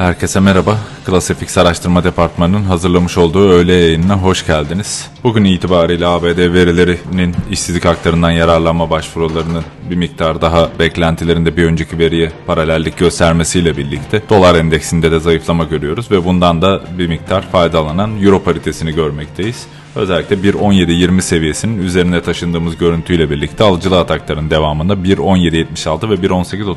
Herkese merhaba. Klasifix Araştırma Departmanı'nın hazırlamış olduğu öğle yayınına hoş geldiniz. Bugün itibariyle ABD verilerinin işsizlik haklarından yararlanma başvurularının bir miktar daha beklentilerinde bir önceki veriye paralellik göstermesiyle birlikte dolar endeksinde de zayıflama görüyoruz ve bundan da bir miktar faydalanan euro paritesini görmekteyiz. Özellikle 1.17.20 seviyesinin üzerine taşındığımız görüntüyle birlikte alıcılı atakların devamında 1.17.76 ve 1.18.35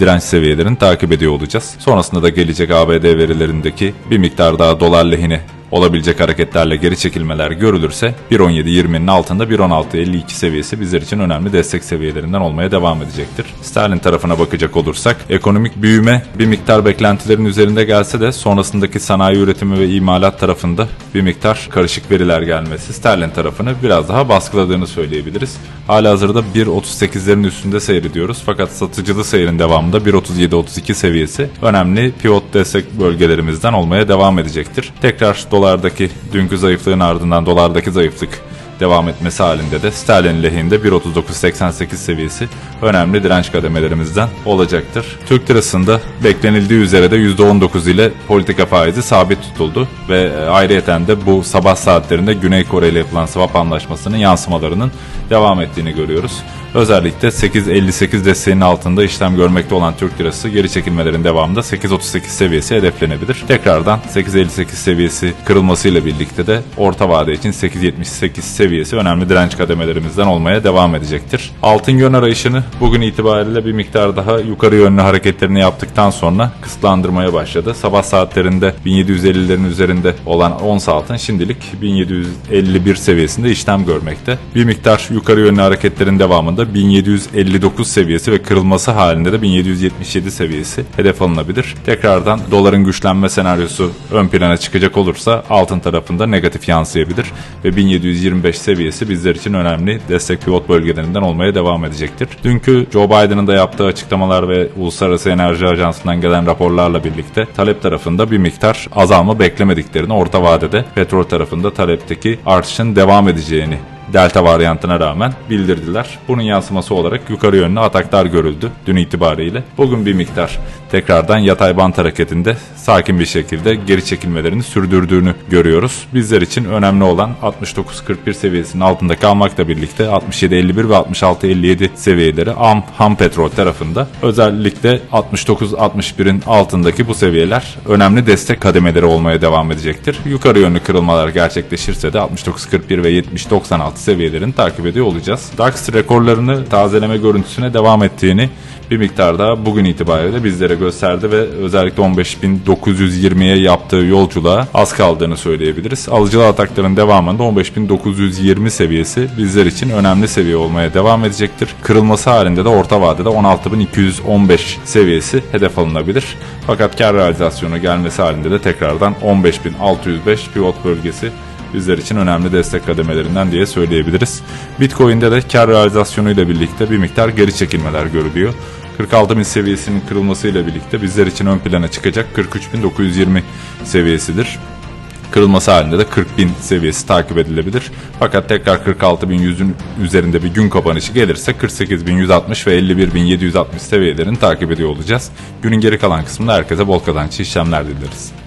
direnç seviyelerini takip ediyor olacağız. Sonrasında da gelecek ABD verilerindeki bir miktar daha dolar lehine olabilecek hareketlerle geri çekilmeler görülürse 1.17.20'nin altında 1.16.52 seviyesi bizler için önemli destek seviyelerinden olmaya devam edecektir. Sterlin tarafına bakacak olursak ekonomik büyüme bir miktar beklentilerin üzerinde gelse de sonrasındaki sanayi üretimi ve imalat tarafında bir miktar karışık veriler gelmesi Sterlin tarafını biraz daha baskıladığını söyleyebiliriz. Halihazırda 1.38'lerin üstünde seyrediyoruz fakat satıcılı seyrin devamında 1.37-32 seviyesi önemli pivot destek bölgelerimizden olmaya devam edecektir. Tekrar dolardaki dünkü zayıflığın ardından dolardaki zayıflık devam etmesi halinde de sterlin lehinde 1.39.88 seviyesi önemli direnç kademelerimizden olacaktır. Türk lirasında beklenildiği üzere de %19 ile politika faizi sabit tutuldu ve ayrıyeten de bu sabah saatlerinde Güney Kore ile yapılan swap anlaşmasının yansımalarının devam ettiğini görüyoruz. Özellikle 8.58 desteğinin altında işlem görmekte olan Türk lirası geri çekilmelerin devamında 8.38 seviyesi hedeflenebilir. Tekrardan 8.58 seviyesi kırılmasıyla birlikte de orta vade için 8.78 seviyesi önemli direnç kademelerimizden olmaya devam edecektir. Altın yön arayışını bugün itibariyle bir miktar daha yukarı yönlü hareketlerini yaptıktan sonra kısıtlandırmaya başladı. Sabah saatlerinde 1750'lerin üzerinde olan ons altın şimdilik 1751 seviyesinde işlem görmekte. Bir miktar yukarı yönlü hareketlerin devamında 1759 seviyesi ve kırılması halinde de 1777 seviyesi hedef alınabilir. Tekrardan doların güçlenme senaryosu ön plana çıkacak olursa altın tarafında negatif yansıyabilir ve 1725 seviyesi bizler için önemli destek pivot bölgelerinden olmaya devam edecektir. Dünkü Joe Biden'ın da yaptığı açıklamalar ve Uluslararası Enerji Ajansı'ndan gelen raporlarla birlikte talep tarafında bir miktar azalma beklemediklerini orta vadede petrol tarafında talepteki artışın devam edeceğini Delta varyantına rağmen bildirdiler. Bunun yansıması olarak yukarı yönlü ataklar görüldü dün itibariyle. Bugün bir miktar tekrardan yatay bant hareketinde sakin bir şekilde geri çekilmelerini sürdürdüğünü görüyoruz. Bizler için önemli olan 69.41 seviyesinin altında kalmakla birlikte 67.51 ve 66.57 seviyeleri am, ham petrol tarafında özellikle 69.61'in altındaki bu seviyeler önemli destek kademeleri olmaya devam edecektir. Yukarı yönlü kırılmalar gerçekleşirse de 69.41 ve 70.96 seviyelerini takip ediyor olacağız. DAX rekorlarını tazeleme görüntüsüne devam ettiğini bir miktar daha bugün itibariyle bizlere gösterdi ve özellikle 15.920'ye yaptığı yolculuğa az kaldığını söyleyebiliriz. Alıcılı atakların devamında 15.920 seviyesi bizler için önemli seviye olmaya devam edecektir. Kırılması halinde de orta vadede 16.215 seviyesi hedef alınabilir. Fakat kar realizasyonu gelmesi halinde de tekrardan 15.605 pivot bölgesi bizler için önemli destek kademelerinden diye söyleyebiliriz. Bitcoin'de de kar realizasyonu ile birlikte bir miktar geri çekilmeler görülüyor. 46.000 seviyesinin kırılmasıyla birlikte bizler için ön plana çıkacak 43.920 seviyesidir. Kırılması halinde de 40.000 seviyesi takip edilebilir. Fakat tekrar 46.100'ün üzerinde bir gün kapanışı gelirse 48.160 ve 51.760 seviyelerini takip ediyor olacağız. Günün geri kalan kısmında herkese bol kazançlı işlemler dileriz.